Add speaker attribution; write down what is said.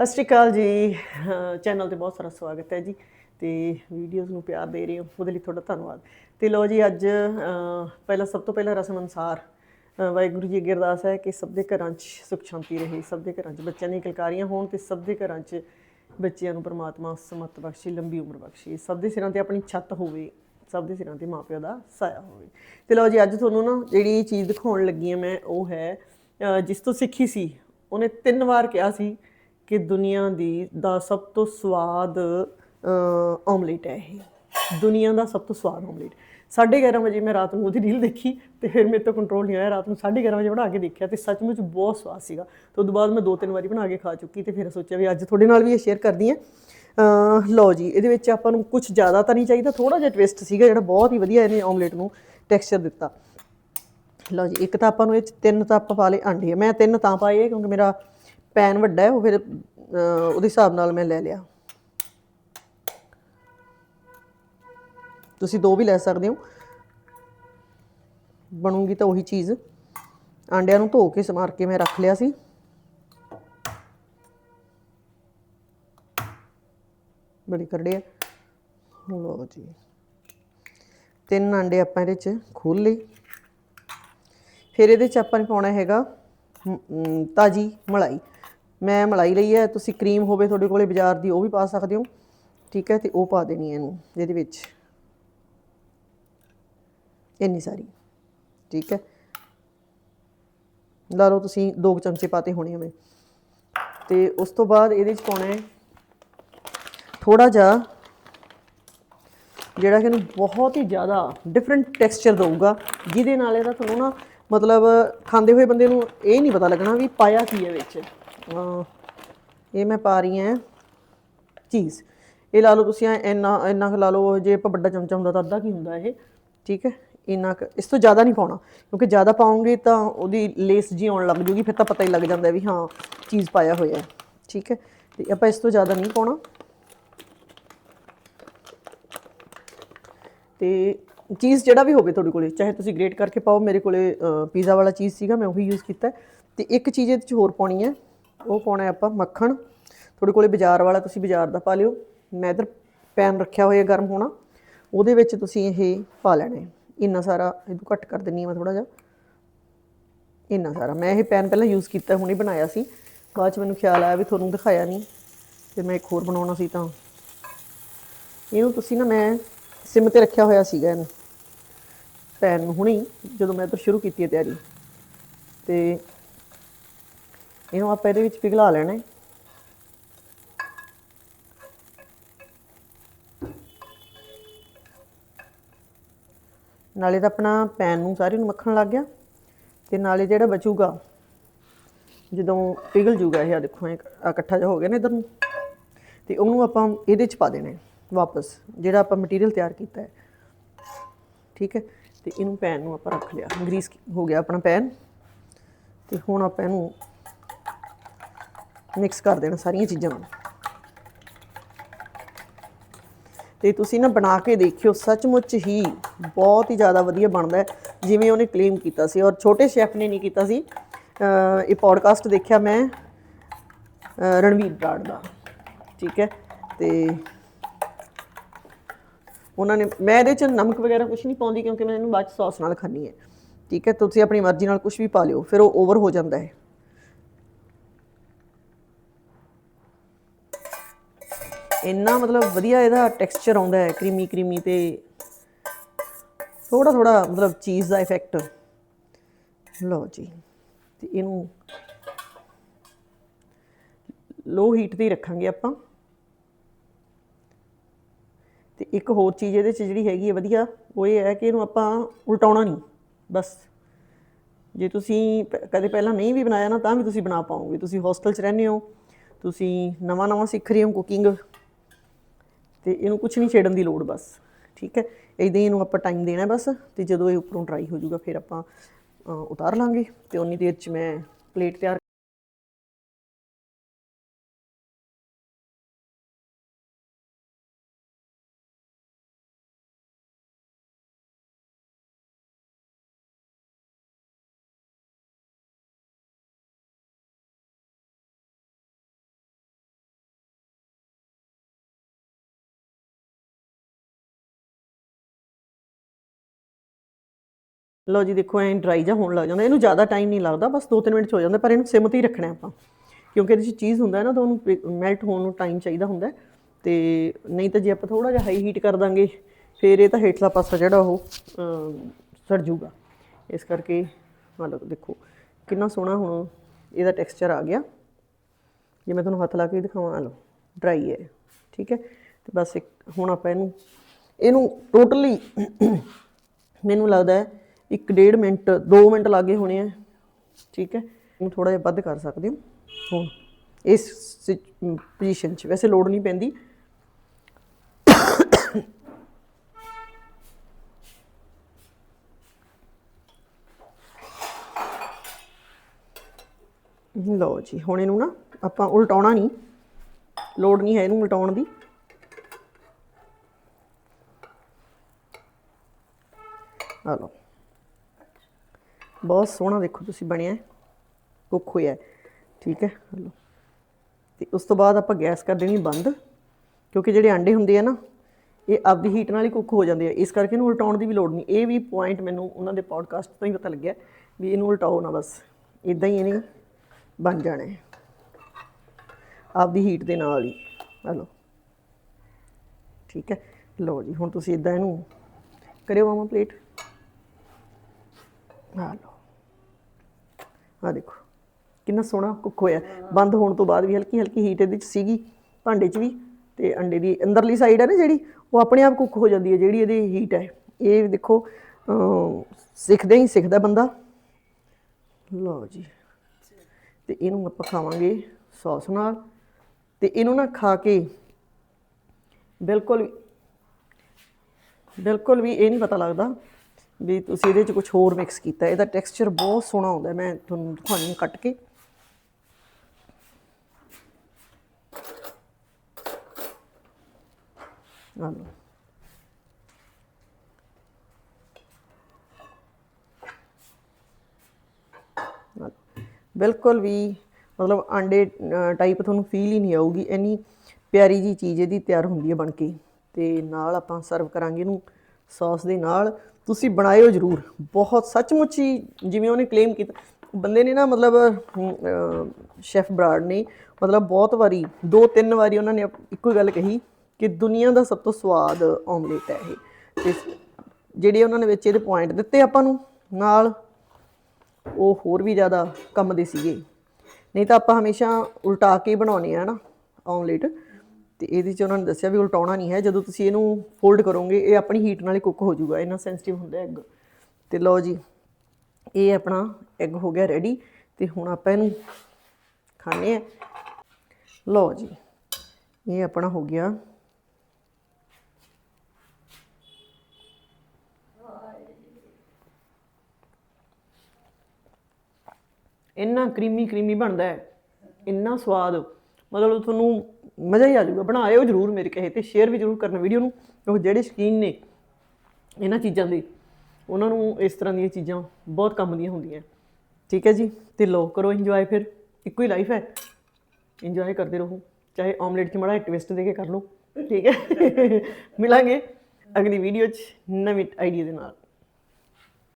Speaker 1: ਸਤਿ ਸ਼੍ਰੀ ਅਕਾਲ ਜੀ। ਚੈਨਲ ਤੇ ਬਹੁਤ ਸਾਰਾ ਸਵਾਗਤ ਹੈ ਜੀ ਤੇ ਵੀਡੀਓਜ਼ ਨੂੰ ਪਿਆਰ ਦੇ ਰਹੇ ਹੋ ਉਹਦੇ ਲਈ ਤੁਹਾਡਾ ਧੰਨਵਾਦ। ਤੇ ਲੋ ਜੀ ਅੱਜ ਅਹ, ਪਹਿਲਾਂ ਸਭ ਤੋਂ ਪਹਿਲਾਂ ਰਸਮ ਅਨੁਸਾਰ ਵਾਹਿਗੁਰੂ ਜੀ ਅੱਗੇ ਅਰਦਾਸ ਹੈ ਕਿ ਸਭ ਦੇ ਘਰਾਂ 'ਚ ਸੁਖ ਸ਼ਾਂਤੀ ਰਹੇ ਸਭ ਦੇ ਘਰਾਂ 'ਚ ਬੱਚਿਆਂ ਦੀਆਂ ਕਲਕਾਰੀਆਂ ਹੋਣ ਤੇ ਸਭ ਦੇ ਘਰਾਂ 'ਚ ਬੱਚਿਆਂ ਨੂੰ ਪਰਮਾਤਮਾ ਸਮਤ ਬਖਸ਼ੀ ਲੰਬੀ ਉਮਰ ਬਖਸ਼ੀ ਸਭ ਦੇ ਸਿਰਾਂ ਤੇ ਆਪਣੀ ਛੱਤ ਹੋਵੇ ਸਭ ਦੇ ਸਿਰਾਂ ਤੇ ਮਾਪਿਓ ਦਾ ਸਾਇਆ ਹੋਵੇ। ਤੇ ਲੋ ਜੀ ਅੱਜ ਤੁਹਾਨੂੰ ਨਾ ਜਿਹੜੀ ਚੀਜ਼ ਦਿਖਾਉਣ ਲੱਗੀ ਹਾਂ ਮੈਂ ਉਹ ਹੈ ਜਿਸ ਤੋਂ ਸਿੱਖੀ ਸੀ ਉਹਨੇ ਤਿੰਨ ਵਾਰ ਕਿਹਾ ਸੀ ਕਿ ਦੁਨੀਆ ਦੀ ਦਾ ਸਭ ਤੋਂ ਸਵਾਦ ਅਹ, ਆਮਲੇਟ ਹੈ ਇਹ। ਦੁਨੀਆ ਦਾ ਸਭ ਤੋਂ ਸਵਾਦ ਆਮਲੇਟ 11:30 ਵਜੇ ਮੈਂ ਰਾਤ ਨੂੰ ਉਹਦੀ ਰੀਲ ਦੇਖੀ ਤੇ ਫਿਰ ਮੇਰੇ ਤੋਂ ਕੰਟਰੋਲ ਨਹੀਂ ਹੋਇਆ। ਰਾਤ ਨੂੰ 11:30 ਵਜੇ ਬਣਾ ਕੇ ਦੇਖਿਆ ਤੇ ਸੱਚਮੁੱਚ ਬਹੁਤ ਸਵਾਦ ਸੀਗਾ। ਤੇ ਉਦੋਂ ਬਾਅਦ ਮੈਂ ਦੋ ਤਿੰਨ ਵਾਰੀ ਬਣਾ ਕੇ ਖਾ ਚੁੱਕੀ ਤੇ ਫਿਰ ਸੋਚਿਆ ਵੀ ਅੱਜ ਤੁਹਾਡੇ ਨਾਲ ਵੀ ਇਹ ਸ਼ੇਅਰ ਕਰਦੀ ਹਾਂ। ਲਓ ਜੀ ਇਹਦੇ ਵਿੱਚ ਆਪਾਂ ਨੂੰ ਕੁਝ ਜ਼ਿਆਦਾ ਤਾਂ ਨਹੀਂ ਚਾਹੀਦਾ ਥੋੜਾ ਜਿਹਾ ਟਵਿਸਟ ਸੀਗਾ ਜਿਹੜਾ ਬਹੁਤ ਹੀ ਵਧੀਆ ਇਹਨੇ ਆਮਲੇਟ ਨੂੰ ਟੈਕਸਚਰ ਦਿੱਤਾ। ਲਓ ਜੀ ਇੱਕ ਤਾਂ ਆਪਾਂ ਨੂੰ ਇਹ 'ਚ ਤਿੰਨ ਤਾਂ ਆਪਾਂ ਪਾ ਲਏ ਆਂਡੇ ਮੈਂ ਤਿੰਨ ਤਾਂ ਪਾਏ ਕਿਉਂਕਿ ਮੇਰਾ ਪੈਨ ਵੱਡਾ ਹੈ, ਉਹ ਫਿਰ ਉਹਦੇ ਹਿਸਾਬ ਨਾਲ ਮੈਂ ਲੈ ਲਿਆ। ਤੁਸੀਂ ਦੋ ਵੀ ਲੈ ਸਕਦੇ ਹੋ। ਬਣੂਗੀ ਤਾਂ ਉਹੀ ਚੀਜ਼। ਆਂਡਿਆਂ ਨੂੰ ਧੋ ਕੇ ਸਮਾਰ ਕੇ ਮੈਂ ਰੱਖ ਲਿਆ ਸੀ। ਬੜੀ ਕਰੜੇ ਆ। ਲਓ ਜੀ। ਤਿੰਨ ਆਂਡੇ ਆਪਾਂ ਇਹਦੇ ਚ ਖੋਲ ਲਈ ਫਿਰ ਇਹਦੇ ਚ ਆਪਾਂ ਨੇ ਪਾਉਣਾ ਹੈਗਾ ਤਾਜੀ ਮਲਾਈ। ਮੈਂ ਮਲਾਈ ਲਈ ਹੈ, ਤੁਸੀਂ ਕਰੀਮ ਹੋਵੇ ਤੁਹਾਡੇ ਕੋਲੇ ਬਾਜ਼ਾਰ ਦੀ, ਉਹ ਵੀ ਪਾ ਸਕਦੇ ਹੋ। ਠੀਕ ਹੈ, ਤੇ ਉਹ ਪਾ ਦੇਣੀ ਹੈ ਇਹਨੂੰ ਇਹਦੇ ਵਿੱਚ ਇੰਨੀ ਸਾਰੀ। ਠੀਕ ਹੈ। ਲਾ ਲਓ ਤੁਸੀਂ ਦੋ ਕੁ ਚਮਚੇ ਪਾਤੇ ਹੋਣੇ ਹਮੇ ਤੇ ਉਸ ਤੋਂ ਬਾਅਦ ਇਹਦੇ ਚ ਪਾਉਣਾ ਹੈ ਥੋੜਾ ਜਿਹਾ ਜਿਹੜਾ ਕਿ ਇਹਨੂੰ ਬਹੁਤ ਹੀ ਜ਼ਿਆਦਾ ਡਿਫਰੈਂਟ ਟੈਕਸਚਰ ਦਊਗਾ, ਜਿਹਦੇ ਨਾਲ ਇਹਦਾ ਤੁਹਾਨੂੰ ਨਾ ਮਤਲਬ ਖਾਂਦੇ ਹੋਏ ਬੰਦੇ ਨੂੰ ਇਹ ਨਹੀਂ ਪਤਾ ਲੱਗਣਾ ਵੀ ਪਾਇਆ ਕੀ ਹੈ ਵਿੱਚ। ਇਹ ਮੈਂ ਪਾ ਰਹੀ ਹਾਂ ਚੀਜ਼। ਇਹ ਲਾ ਲਓ ਤੁਸੀਂ ਐਂ, ਇੰਨਾ ਇੰਨਾ ਕੁ ਲਾ ਲਓ ਜੇ ਆਪਾਂ ਵੱਡਾ ਚਮਚਾ ਹੁੰਦਾ ਤਾਂ ਅੱਧਾ ਕੀ ਹੁੰਦਾ ਇਹ? ਠੀਕ ਹੈ? ਇੰਨਾ ਕੁ, ਇਸ ਤੋਂ ਜ਼ਿਆਦਾ ਨਹੀਂ ਪਾਉਣਾ। ਕਿਉਂਕਿ ਜ਼ਿਆਦਾ ਪਾਉਂਗੇ ਤਾਂ ਉਹਦੀ ਲੇਸ ਜੀ ਆਉਣ ਲੱਗ ਜੂਗੀ, ਫਿਰ ਤਾਂ ਪਤਾ ਹੀ ਲੱਗ ਜਾਂਦਾ ਵੀ ਹਾਂ, ਚੀਜ਼ ਪਾਇਆ ਹੋਇਆ ਹੈ। ਠੀਕ ਹੈ? ਤੇ ਆਪਾਂ ਇਸ ਤੋਂ ਜ਼ਿਆਦਾ ਨਹੀਂ ਪਾਉਣਾ। ਤੇ ਚੀਜ਼ ਜਿਹੜਾ ਵੀ ਹੋਵੇ ਤੁਹਾਡੇ ਕੋਲੇ, ਚਾਹੇ ਤੁਸੀਂ ਗ੍ਰੇਟ ਕਰਕੇ ਪਾਓ, ਮੇਰੇ ਕੋਲੇ ਪੀਜ਼ਾ ਵਾਲਾ ਚੀਜ਼ ਸੀਗਾ, ਮੈਂ ਉਹੀ ਯੂਜ਼ ਕੀਤਾ ਹੈ। ਤੇ ਇੱਕ ਚੀਜ਼ ਇਹਦੇ ਚ ਹੋਰ ਪਾਉਣੀ ਹੈ। ਉਹ ਪਾਉਣਾ ਆਪਾਂ ਮੱਖਣ। ਤੁਹਾਡੇ ਕੋਲੇ ਬਾਜ਼ਾਰ ਵਾਲਾ ਤੁਸੀਂ ਬਾਜ਼ਾਰ ਦਾ ਪਾ ਲਿਓ। ਮੈਂ ਇਧਰ ਪੈਨ ਰੱਖਿਆ ਹੋਇਆ ਗਰਮ ਹੋਣਾ। ਉਹਦੇ ਵਿੱਚ ਤੁਸੀਂ ਇਹ ਪਾ ਲੈਣਾ ਇੰਨਾ ਸਾਰਾ ਇਹਨੂੰ ਘੱਟ ਕਰ ਦਿੰਨੀ ਹਾਂ ਮੈਂ ਥੋੜਾ ਜਿਹਾ। ਇੰਨਾ ਸਾਰਾ। ਮੈਂ ਇਹ ਪੈਨ ਪਹਿਲਾਂ ਯੂਜ਼ ਕੀਤਾ, ਹੁਣੇ ਬਣਾਇਆ ਸੀ। ਬਾਅਦ ਚ ਮੈਨੂੰ ਖਿਆਲ ਆਇਆ ਵੀ ਤੁਹਾਨੂੰ ਦਿਖਾਇਆ ਨਹੀਂ। ਤੇ ਮੈਂ ਇੱਕ ਹੋਰ ਬਣਾਉਣਾ ਸੀ ਤਾਂ। ਇਹਨੂੰ ਤੁਸੀਂ ਨਾ ਮੈਂ ਸਿਮ ਤੇ ਰੱਖਿਆ ਹੋਇਆ ਸੀਗਾ ਇਹਨੂੰ। ਪੈਨ ਨੂੰ ਹੁਣੀ ਜਦੋਂ ਮੈਂ ਤਾਂ ਸ਼ੁਰੂ ਕੀਤੀ ਹੈ ਤਿਆਰੀ। ਤੇ ਇਹਨੂੰ ਆਪਾਂ ਇਹਦੇ ਵਿੱਚ ਪਿਘਲਾ ਲੈਣਾ ਹੈ। ਨਾਲੇ ਤਾਂ ਆਪਣਾ ਪੈਨ ਨੂੰ ਸਾਰੇ ਨੂੰ ਮੱਖਣ ਲੱਗ ਗਿਆ। ਤੇ ਨਾਲੇ ਜਿਹੜਾ ਬਚੂਗਾ, ਜਦੋਂ ਪਿਘਲ ਜੂਗਾ ਇਹ ਆ ਦੇਖੋ, ਇਹ ਇਕੱਠਾ ਜਿਹਾ ਹੋ ਗਿਆ ਨਾ ਇਧਰ ਨੂੰ। ਤੇ ਉਹਨੂੰ ਆਪਾਂ ਇਹਦੇ ਚ ਪਾ ਦੇਣਾ ਵਾਪਸ, ਜਿਹੜਾ ਆਪਾਂ ਮਟੀਰੀਅਲ ਤਿਆਰ ਕੀਤਾ ਹੈ। ਠੀਕ ਹੈ? ਤੇ ਇਹਨੂੰ ਪੈਨ ਨੂੰ ਆਪਾਂ ਰੱਖ ਲਿਆ। ਗਰੀਸ ਹੋ ਗਿਆ ਆਪਣਾ ਪੈਨ। ਤੇ ਹੁਣ ਆਪਾਂ ਇਹਨੂੰ ਮਿਕਸ ਕਰ ਦੇਣਾ ਸਾਰੀਆਂ ਚੀਜ਼ਾਂ ਨੂੰ। ਤੇ ਤੁਸੀਂ ਨਾ ਬਣਾ ਕੇ ਦੇਖਿਓ, ਸੱਚਮੁੱਚ ਹੀ ਬਹੁਤ ਹੀ ਜ਼ਿਆਦਾ ਵਧੀਆ ਬਣਦਾ ਹੈ, ਜਿਵੇਂ ਉਹਨੇ ਕਲੇਮ ਕੀਤਾ ਸੀ ਔਰ ਛੋਟੇ ਸ਼ੈਫ ਨੇ ਨਹੀਂ ਕੀਤਾ ਸੀ। ਇਹ ਪੋਡਕਾਸਟ ਦੇਖਿਆ ਮੈਂ, ਅਹ ਰਣਵੀਰ ਬਰਾੜ ਦਾ, ਠੀਕ ਹੈ? ਤੇ ਉਹਨਾਂ ਨੇ, ਮੈਂ ਇਹਦੇ ਚ ਨਮਕ ਵਗੈਰਾ ਕੁਝ ਨਹੀਂ ਪਾਉਂਦੀ ਕਿਉਂਕਿ ਮੈਂ ਇਹਨੂੰ ਬਾਅਦ ਚ ਸੌਸ ਨਾਲ ਖਾਣੀ ਹੈ, ਠੀਕ ਹੈ? ਤੁਸੀਂ ਆਪਣੀ ਮਰਜ਼ੀ ਨਾਲ ਕੁਝ ਵੀ ਪਾ ਲਿਓ, ਫਿਰ ਉਹ ਓਵਰ ਹੋ ਜਾਂਦਾ ਹੈ। ਇੰਨਾ ਮਤਲਬ ਵਧੀਆ ਇਹਦਾ ਟੈਕਸਚਰ ਆਉਂਦਾ ਹੈ ਕਰੀਮੀ ਕਰੀਮੀ ਤੇ ਥੋੜਾ ਥੋੜਾ ਮਤਲਬ ਚੀਜ਼ ਦਾ ਇਫੈਕਟ ਲਓ ਜੀ, ਤੇ ਇਹਨੂੰ ਲੋ ਹੀਟ ਤੇ ਹੀ ਰੱਖਾਂਗੇ ਆਪਾਂ। ਤੇ ਇੱਕ ਹੋਰ ਚੀਜ਼ ਇਹਦੇ ਚ ਜਿਹੜੀ ਹੈਗੀ ਹੈ ਵਧੀਆ, ਉਹ ਇਹ ਹੈ ਕਿ ਇਹਨੂੰ ਆਪਾਂ ਉਲਟਾਉਣਾ ਨਹੀਂ, ਬਸ। ਜੇ ਤੁਸੀਂ ਪ- ਕਦੇ ਪਹਿਲਾਂ ਨਹੀਂ ਵੀ ਬਣਾਇਆ ਨਾ, ਤਾਂ ਵੀ ਤੁਸੀਂ ਬਣਾ ਪਾਓਗੇ। ਤੁਸੀਂ ਹੋਸਟਲ 'ਚ ਰਹਿੰਦੇ ਹੋ, ਤੁਸੀਂ ਨਵਾਂ ਨਵਾਂ ਸਿੱਖ ਰਹੇ ਹੋ ਕੁਕਿੰਗ ਤੇ ਇਹਨੂੰ ਕੁਝ ਨਹੀਂ ਛੇੜਨ ਦੀ ਲੋੜ ਬਸ, ਠੀਕ ਹੈ? ਇਦਾਂ ਹੀ ਇਹਨੂੰ ਆਪਾਂ ਟਾਈਮ ਦੇਣਾ ਬਸ, ਤੇ ਜਦੋਂ ਇਹ ਉੱਪਰੋਂ ਡਰਾਈ ਹੋ ਜਾਊਗਾ, ਫਿਰ ਆਪਾਂ ਉਤਾਰ ਲਾਂਗੇ ਤੇ ਉਨੀ ਦੇਰ 'ਚ ਮੈਂ ਪਲੇਟ ਤਿਆਰ ਲਓ ਜੀ, ਦੇਖੋ, ਐਂ ਡਰਾਈ ਜਿਹਾ ਹੋਣ ਲੱਗ ਜਾਂਦਾ। ਇਹਨੂੰ ਜ਼ਿਆਦਾ ਟਾਈਮ ਨਹੀਂ ਲੱਗਦਾ, ਬਸ 2-3 ਮਿੰਟ 'ਚ ਹੋ ਜਾਂਦਾ, ਪਰ ਇਹਨੂੰ ਸਿਮ ਤੇ ਹੀ ਰੱਖਣਾ ਆਪਾਂ। ਕਿਉਂਕਿ ਇਹਦੇ 'ਚ ਚੀਜ਼ ਹੁੰਦਾ ਨਾ, ਤਾਂ ਉਹਨੂੰ ਮੈਲਟ ਹੋਣ ਨੂੰ ਟਾਈਮ ਚਾਹੀਦਾ ਹੁੰਦਾ ਹੈ। ਤੇ ਨਹੀਂ ਤਾਂ ਜੇ ਆਪਾਂ ਥੋੜਾ ਜਿਹਾ ਹਾਈ ਹੀਟ ਕਰ ਦਾਂਗੇ, ਫਿਰ ਇਹ ਤਾਂ ਹੇਠਲਾ ਪਾਸਾ ਜਿਹੜਾ ਉਹ ਸੜ ਜਾਊਗਾ। ਇਸ ਕਰਕੇ ਮਤਲਬ ਦੇਖੋ, ਕਿੰਨਾ ਸੋਹਣਾ ਹੁਣ ਇਹਦਾ ਟੈਕਸਚਰ ਆ ਗਿਆ। ਜੇ ਮੈਂ ਤੁਹਾਨੂੰ ਹੱਥ ਲਾ ਕੇ ਦਿਖਾਵਾਂ ਆ ਲਓ ਡਰਾਈ ਹੈ ਠੀਕ ਹੈ? ਤੇ ਬਸ ਇੱਕ, ਹੁਣ ਆਪਾਂ ਇਹਨੂੰ ਇਹਨੂੰ ਟੋਟਲੀ ਮੈਨੂੰ ਲੱਗਦਾ ਹੈ 1.5 ਮਿੰਟ 2 ਮਿੰਟ ਲੱਗੇ ਹੋਣੇ ਆ। ਠੀਕ ਹੈ? ਇਹਨੂੰ ਥੋੜਾ ਜਿਹਾ ਵੱਧ ਕਰ ਸਕਦੇ ਹੋ। ਹੁਣ ਇਸ ਪੋਜੀਸ਼ਨ 'ਚ। ਵੈਸੇ ਲੋਡ ਨਹੀਂ ਪੈਂਦੀ। ਲਓ ਜੀ ਹੁਣ ਇਹਨੂੰ ਨਾ ਆਪਾਂ ਉਲਟਾਉਣਾ ਨਹੀਂ। ਲੋਡ ਨਹੀਂ ਹੈ ਇਹਨੂੰ ਉਲਟਾਉਣ ਦੀ। ਆ ਲਓ। ਬਹੁਤ ਸੋਹਣਾ ਦੇਖੋ ਤੁਸੀਂ ਬਣਿਆ ਕੁੱਕ ਹੋਇਆ ਠੀਕ ਹੈ। ਆ ਲਓ ਤੇ ਉਸ ਤੋਂ ਬਾਅਦ ਆਪਾਂ ਗੈਸ ਕਰ ਦੇਣੀ ਬੰਦ। ਕਿਉਂਕਿ ਜਿਹੜੇ ਆਂਡੇ ਹੁੰਦੇ ਆ ਨਾ, ਇਹ ਆਪਦੀ ਹੀਟ ਨਾਲ ਹੀ ਕੁੱਕ ਹੋ ਜਾਂਦੇ ਆ। ਇਸ ਕਰਕੇ ਇਹਨੂੰ ਉਲਟਾਉਣ ਦੀ ਵੀ ਲੋੜ ਨਹੀਂ। ਇਹ ਵੀ ਪੁਆਇੰਟ ਮੈਨੂੰ ਉਹਨਾਂ ਦੇ ਪੋਡਕਾਸਟ ਤੋਂ ਹੀ ਪਤਾ ਲੱਗਿਆ ਵੀ ਇਹਨੂੰ ਉਲਟਾਓ ਨਾ ਬਸ। ਇਦਾਂ ਹੀ ਇਹਨੇ ਬਣ ਜਾਣਾ ਹੈ। ਆਪਦੀ ਹੀਟ ਦੇ ਨਾਲ ਹੀ। ਆ ਠੀਕ ਹੈ। ਲਓ ਜੀ, ਹੁਣ ਤੁਸੀਂ ਇਦਾਂ ਇਹਨੂੰ ਕਰਿਓ ਮਾਮਾ ਪਲੇਟ ਆ ਲਓ। ਆ ਦੇਖੋ ਕਿੰਨਾ ਸੋਹਣਾ ਕੁੱਕ ਹੋਇਆ। ਬੰਦ ਹੋਣ ਤੋਂ ਬਾਅਦ ਵੀ ਹਲਕੀ ਹਲਕੀ ਹੀਟ ਇਹਦੇ ਚ ਸੀਗੀ ਭਾਂਡੇ 'ਚ ਵੀ। ਤੇ ਅੰਡੇ ਦੀ ਅੰਦਰਲੀ ਸਾਈਡ ਹੈ ਨਾ ਜਿਹੜੀ ਉਹ ਆਪਣੇ ਆਪ ਕੁੱਕ ਹੋ ਜਾਂਦੀ ਹੈ ਜਿਹੜੀ ਇਹਦੀ ਹੀਟ ਹੈ। ਇਹ ਦੇਖੋ ਅਮ, ਸਿੱਖਦੇ ਹੀ ਸਿੱਖਦਾ ਬੰਦਾ। ਲਓ ਜੀ। ਤੇ ਇਹਨੂੰ ਆਪਾਂ ਖਾਵਾਂਗੇ ਸੌਸ ਨਾਲ। ਤੇ ਇਹਨੂੰ ਨਾ ਖਾ ਕੇ ਬਿਲਕੁਲ ਬਿਲਕੁਲ ਵੀ ਇਹ ਨਹੀਂ ਪਤਾ ਲੱਗਦਾ ਵੀ ਤੁਸੀਂ ਇਹਦੇ 'ਚ ਕੁਝ ਹੋਰ ਮਿਕਸ ਕੀਤਾ। ਇਹਦਾ ਟੈਕਸਚਰ ਬਹੁਤ ਸੋਹਣਾ ਆਉਂਦਾ। ਮੈਂ ਤੁਹਾਨੂੰ ਦਿਖਾਉਣੀ ਕੱਟ ਕੇ। ਆ ਲਓ। ਬਿਲਕੁਲ ਵੀ ਮਤਲਬ ਆਂਡੇ ਟਾਈਪ ਤੁਹਾਨੂੰ ਫੀਲ ਹੀ ਨਹੀਂ ਆਊਗੀ। ਇੰਨੀ ਪਿਆਰੀ ਜੀ ਚੀਜ਼ ਇਹਦੀ ਤਿਆਰ ਹੁੰਦੀ ਹੈ ਬਣ ਕੇ। ਤੇ ਨਾਲ ਆਪਾਂ ਸਰਵ ਕਰਾਂਗੇ ਇਹਨੂੰ ਸੌਸ ਦੇ ਨਾਲ। ਤੁਸੀਂ ਬਣਾਇਓ ਜ਼ਰੂਰ। ਬਹੁਤ ਸੱਚਮੁੱਚ ਹੀ ਜਿਵੇਂ ਉਹਨੇ ਕਲੇਮ ਕੀਤਾ, ਬੰਦੇ ਨੇ ਨਾ ਮਤਲਬ ਸ਼ੈਫ ਬਰਾਡ ਨੇ ਮਤਲਬ ਬਹੁਤ ਵਾਰੀ ਦੋ ਤਿੰਨ ਵਾਰੀ ਉਹਨਾਂ ਨੇ ਇੱਕੋ ਹੀ ਗੱਲ ਕਹੀ ਕਿ ਦੁਨੀਆ ਦਾ ਸਭ ਤੋਂ ਸਵਾਦ ਆਮਲੇਟ ਹੈ ਇਹ। ਤੇ ਜਿਹੜੇ ਉਹਨਾਂ ਨੇ ਵਿੱਚ ਇਹਦੇ ਪੁਆਇੰਟ ਦਿੱਤੇ ਆਪਾਂ ਨੂੰ, ਨਾਲ ਉਹ ਹੋਰ ਵੀ ਜ਼ਿਆਦਾ ਕੰਮ ਦੇ ਸੀਗੇ। ਨਹੀਂ ਤਾਂ ਆਪਾਂ ਹਮੇਸ਼ਾ ਉਲਟਾ ਕੇ ਹੀ ਬਣਾਉਨੇ ਆ ਨਾ ਆਮਲੇਟ ਤੇ ਇਹਦੇ ਚ ਉਹਨਾਂ ਨੇ ਦੱਸਿਆ ਵੀ ਉਲਟਾਉਣਾ ਨਹੀਂ ਹੈ, ਜਦੋਂ ਤੁਸੀਂ ਇਹਨੂੰ ਫੋਲਡ ਕਰੋਗੇ, ਇਹ ਆਪਣੀ ਹੀਟ ਨਾਲ ਹੀ ਕੁੱਕ ਹੋ ਜਾਊਗਾ, ਇੰਨਾ ਸੈਂਸਿਟਿਵ ਹੁੰਦਾ ਐਗ ਤੇ ਲਓ ਜੀ, ਇਹ ਆਪਣਾ ਐਗ ਹੋ ਗਿਆ ਰੈਡੀ ਤੇ ਹੁਣ ਆਪਾਂ ਇਹਨੂੰ ਖਾਣੇ ਆ ਲਓ ਜੀ, ਇਹ ਆਪਣਾ ਹੋ ਗਿਆ। ਇੰਨਾ ਕਰੀਮੀ ਕਰੀਮੀ ਬਣਦਾ ਹੈ, ਇੰਨਾ ਸਵਾਦ, ਮਤਲਬ ਤੁਹਾਨੂੰ ਮਜ਼ਾ ਹੀ ਆ ਜਾਊਗਾ ਬਣਾਇਓ ਜਰੂਰ ਮੇਰੇ ਕਹੇ ਤੇ ਸ਼ੇਅਰ ਵੀ ਜਰੂਰ ਕਰਨਾ ਵੀਡੀਓ ਨੂੰ ਕਿਉਂਕਿ ਜਿਹੜੇ ਸ਼ੌਕੀਨ ਨੇ ਇਹਨਾਂ ਚੀਜ਼ਾਂ ਦੇ, ਉਹਨਾਂ ਨੂੰ ਇਸ ਤਰ੍ਹਾਂ ਦੀਆਂ ਚੀਜ਼ਾਂ ਬਹੁਤ ਕੰਮ ਦੀਆਂ ਹੁੰਦੀਆਂ। ਠੀਕ ਹੈ ਜੀ? ਤੇ ਲੋ ਕਰੋ ਇੰਜੋਏ ਫਿਰ, ਇੱਕੋ ਹੀ ਲਾਈਫ ਹੈ। ਇੰਜੋਏ ਕਰਦੇ ਰਹੋ, ਚਾਹੇ ਆਮਲੇਟ 'ਚ ਮੜਾ ਟਵਿਸਟ ਦੇ ਕੇ ਕਰ ਲਓ। ਠੀਕ ਹੈ? ਮਿਲਾਂਗੇ ਅਗਲੀ ਵੀਡੀਓ 'ਚ ਨਵੇਂ ਆਈਡੀਆ ਦੇ ਨਾਲ।